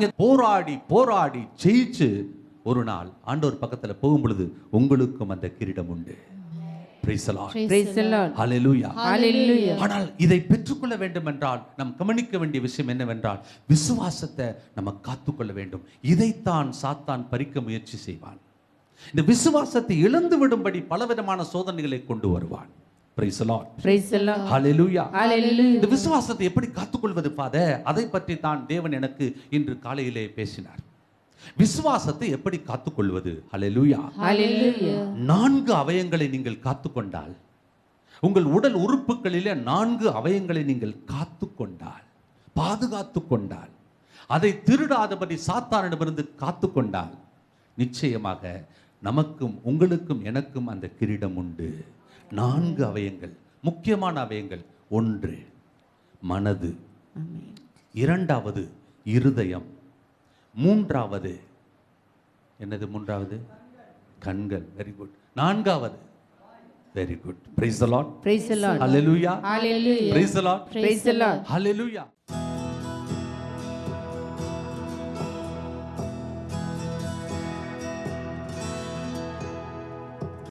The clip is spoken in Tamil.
நீங்க போராடி போராடி ஜெயிச்சு ஒரு நாள் ஆண்டவர் பக்கத்துல போகும் பொழுது உங்களுக்கும் அந்த கிரீடம் உண்டு. ஆனால் இதை பெற்றுக்கொள்ள வேண்டும் என்றால் நாம் கவனிக்க வேண்டிய விஷயம் என்னவென்றால் விசுவாசத்தை நம்ம காத்துக்கொள்ள வேண்டும். இதைத்தான் சாத்தான் பறிக்க முயற்சி செய்வான். இந்த விசுவாசத்தை இழந்து விடும்படி பலவிதமான சோதனைகளை கொண்டு வருவான். Praise the Lord. Praise the Lord. Hallelujah. Hallelujah. இந்த விசுவாசத்தை எப்படி காத்துக்கொள்வது ஃபாதர் அதை பற்றி தான் தேவன் எனக்கு இன்று காலையிலே பேசினார் விசுவாசத்தை எப்படி காத்துக்கொள்வது ஹalleluya Hallelujah. நான்கு அவயங்களை நீங்கள் காத்துக்கொண்டால் உங்கள் உடல் உறுப்புகளிலே நான்கு அவயங்களை நீங்கள் காத்துக்கொண்டால் பாதுகாத்து கொண்டால் அதை திருடாதபடி சாத்தானிடமிருந்து காத்துக்கொண்டால் நிச்சயமாக நமக்கும் உங்களுக்கும் எனக்கும் அந்த கிரீடம் உண்டு நான்கு அவயங்கள் முக்கியமான அவயங்கள். ஒன்று மனது. இரண்டாவது இருதயம். மூன்றாவது என்னது மூன்றாவது? கண்கள். வெரி குட் நான்காவது. Very good praise the Lord the Lord. Hallelujah Hallelujah. Price the Lord the Lord. Hallelujah